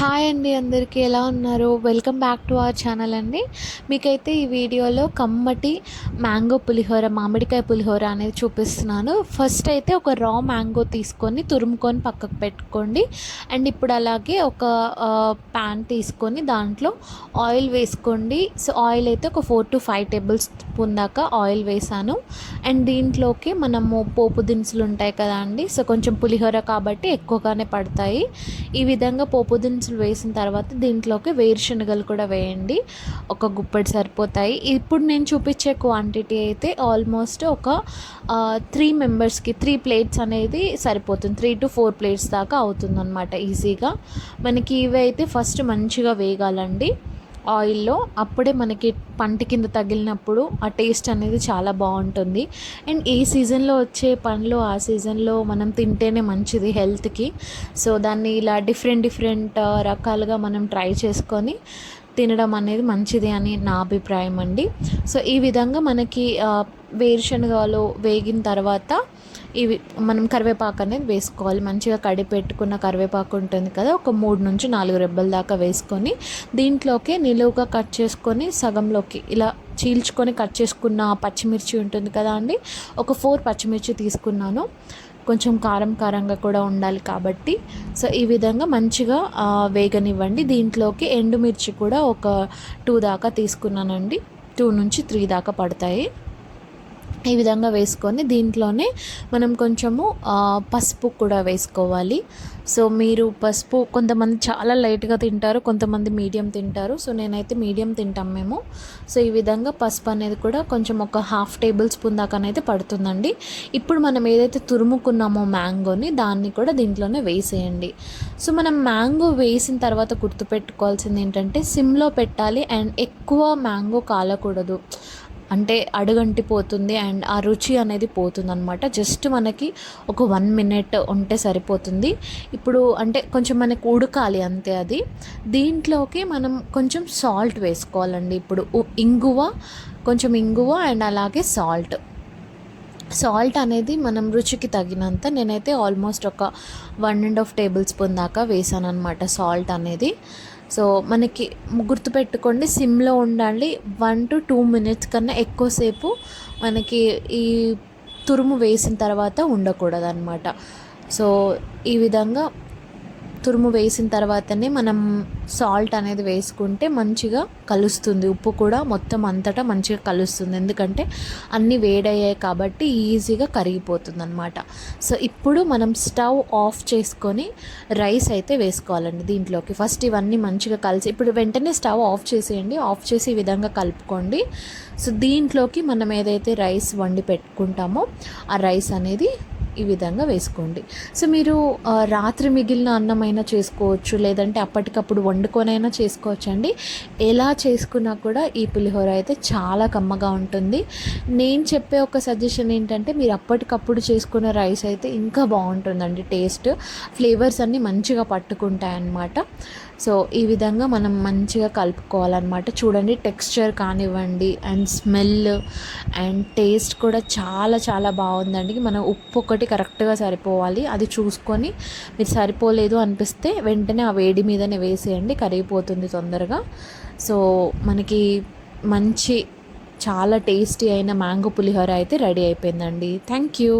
Hi అండి అందరికీ ఎలా ఉన్నారు? Welcome back to our channel అండి. మీకైతే ఈ వీడియోలో కమ్మటి మ్యాంగో పులిహోర మామిడికాయ పులిహోర అనేది చూపిస్తున్నాను. ఫస్ట్ అయితే ఒక రా మ్యాంగో తీసుకొని తురుముకొని పక్కకు పెట్టుకోండి. అండ్ ఇప్పుడు అలాగే ఒక ప్యాన్ తీసుకొని దాంట్లో ఆయిల్ వేసుకోండి. సో ఆయిల్ అయితే ఒక four to five tablespoon దాకా ఆయిల్ వేసాను. అండ్ దీంట్లోకి మనము పోపు దినుసులు ఉంటాయి కదా అండి. సో కొంచెం పులిహోర కాబట్టి ఎక్కువగానే పడతాయి. ఈ విధంగా పోపు దినుసులు వేసిన తర్వాత దీంట్లోకి వేరుశనగలు కూడా వేయండి. ఒక గుప్పటి సరిపోతాయి. ఇప్పుడు నేను చూపించే క్వాంటిటీ అయితే ఆల్మోస్ట్ ఒక త్రీ మెంబర్స్కి త్రీ ప్లేట్స్ అనేది సరిపోతుంది. త్రీ టు ఫోర్ ప్లేట్స్ దాకా అవుతుందన్నమాట ఈజీగా మనకి ఇవి అయితే ఫస్ట్ మంచిగా వేగాలండి. ఆయిల్లో అప్పుడే మనకి పంట కింద తగిలినప్పుడు ఆ టేస్ట్ అనేది చాలా బాగుంటుంది. అండ్ ఏ సీజన్లో వచ్చే పండ్లు ఆ సీజన్లో మనం తింటేనే మంచిది హెల్త్కి. సో దాన్ని ఇలా డిఫరెంట్ డిఫరెంట్ రకాలుగా మనం ట్రై చేసుకొని తినడం అనేది మంచిది అని నా అభిప్రాయం అండి. సో ఈ విధంగా మనకి వేరుశనగలో వేగిన తర్వాత ఇవి మనం కరివేపాకు అనేది వేసుకోవాలి. మంచిగా కడి పెట్టుకున్న కరివేపాకు ఉంటుంది కదా ఒక మూడు నుంచి నాలుగు రెబ్బల దాకా వేసుకొని దీంట్లోకి నిలువుగా కట్ చేసుకొని సగంలోకి ఇలా చీల్చుకొని కట్ చేసుకున్న పచ్చిమిర్చి ఉంటుంది కదా అండి ఒక ఫోర్ పచ్చిమిర్చి తీసుకున్నాను. కొంచెం కారం కారంగా కూడా ఉండాలి కాబట్టి. సో ఈ విధంగా మంచిగా వేగనివ్వండి. దీంట్లోకి ఎండుమిర్చి కూడా ఒక టూ దాకా తీసుకున్నానండి. టూ నుంచి త్రీ దాకా పడతాయి. ఈ విధంగా వేసుకొని దీంట్లోనే మనం కొంచెము పసుపు కూడా వేసుకోవాలి. సో మీరు పసుపు కొంతమంది చాలా లైట్గా తింటారు కొంతమంది మీడియం తింటారు. సో నేనైతే మీడియం తింటాం మేము. సో ఈ విధంగా పసుపు అనేది కూడా కొంచెం ఒక హాఫ్ టేబుల్ స్పూన్ దాకానైతే పడుతుందండి. ఇప్పుడు మనం ఏదైతే తురుముకున్నామో మ్యాంగోని దాన్ని కూడా దీంట్లోనే వేసేయండి. సో మనం మ్యాంగో వేసిన తర్వాత గుర్తుపెట్టుకోవాల్సింది ఏంటంటే సిమ్లో పెట్టాలి అండ్ ఎక్కువ మ్యాంగో కాలకూడదు. అంటే అడుగంటిపోతుంది అండ్ ఆ రుచి అనేది పోతుంది అనమాట జస్ట్ మనకి ఒక వన్ మినిట్ ఉంటే సరిపోతుంది. ఇప్పుడు అంటే కొంచెం మనకి ఉడకాలి అంతే అది. దీంట్లోకి మనం కొంచెం సాల్ట్ వేసుకోవాలండి. ఇప్పుడు ఇంగువ కొంచెం ఇంగువ అండ్ అలాగే సాల్ట్. సాల్ట్ అనేది మనం రుచికి తగినంత నేనైతే ఆల్మోస్ట్ ఒక one and half tablespoon దాకా వేసాను అనమాట సాల్ట్ అనేది. సో మనకి గుర్తుపెట్టుకోండి సిమ్లో ఉండాలి. వన్ టు టూ మినిట్స్ కన్నా ఎక్కువసేపు మనకి ఈ తురుము వేసిన తర్వాత ఉండకూడదు అనమాట సో ఈ విధంగా తురుము వేసిన తర్వాతనే మనం సాల్ట్ అనేది వేసుకుంటే మంచిగా కలుస్తుంది. ఉప్పు కూడా మొత్తం అంతటా మంచిగా కలుస్తుంది. ఎందుకంటే అన్నీ వేడయ్యాయి కాబట్టి ఈజీగా కరిగిపోతుంది అనమాట సో ఇప్పుడు మనం స్టవ్ ఆఫ్ చేసుకొని రైస్ అయితే వేసుకోవాలండి దీంట్లోకి. ఫస్ట్ ఇవన్నీ మంచిగా కలిసి ఇప్పుడు వెంటనే స్టవ్ ఆఫ్ చేసేయండి. ఆఫ్ చేసి ఈ విధంగా కలుపుకోండి. సో దీంట్లోకి మనం ఏదైతే రైస్ వండి పెట్టుకుంటామో ఆ రైస్ అనేది ఈ విధంగా వేసుకోండి. సో మీరు రాత్రి మిగిలిన అన్నమైనా చేసుకోవచ్చు లేదంటే అప్పటికప్పుడు వండుకొనైనా చేసుకోవచ్చు అండి ఎలా చేసుకున్నా కూడా ఈ పులిహోర అయితే చాలా కమ్మగా ఉంటుంది. నేను చెప్పే ఒక సజెషన్ ఏంటంటే మీరు అప్పటికప్పుడు చేసుకున్న రైస్ అయితే ఇంకా బాగుంటుందండి టేస్ట్. ఫ్లేవర్స్ అన్నీ మంచిగా పట్టుకుంటాయి అన్నమాట సో ఈ విధంగా మనం మంచిగా కలుపుకోవాలన్నమాట. చూడండి టెక్స్చర్ కానివ్వండి అండ్ స్మెల్ అండ్ టేస్ట్ కూడా చాలా చాలా బాగుందండి. మనం ఉప్పు ఒకటి కరెక్ట్గా సరిపోవాలి. అది చూసుకొని మీరు సరిపోలేదు అనిపిస్తే వెంటనే ఆ వేడి మీదనే వేసేయండి. కరిగిపోతుంది తొందరగా. సో మనకి మంచి చాలా టేస్టీ అయిన మ్యాంగో పులిహోర అయితే రెడీ అయిపోయిందండి. Thank you.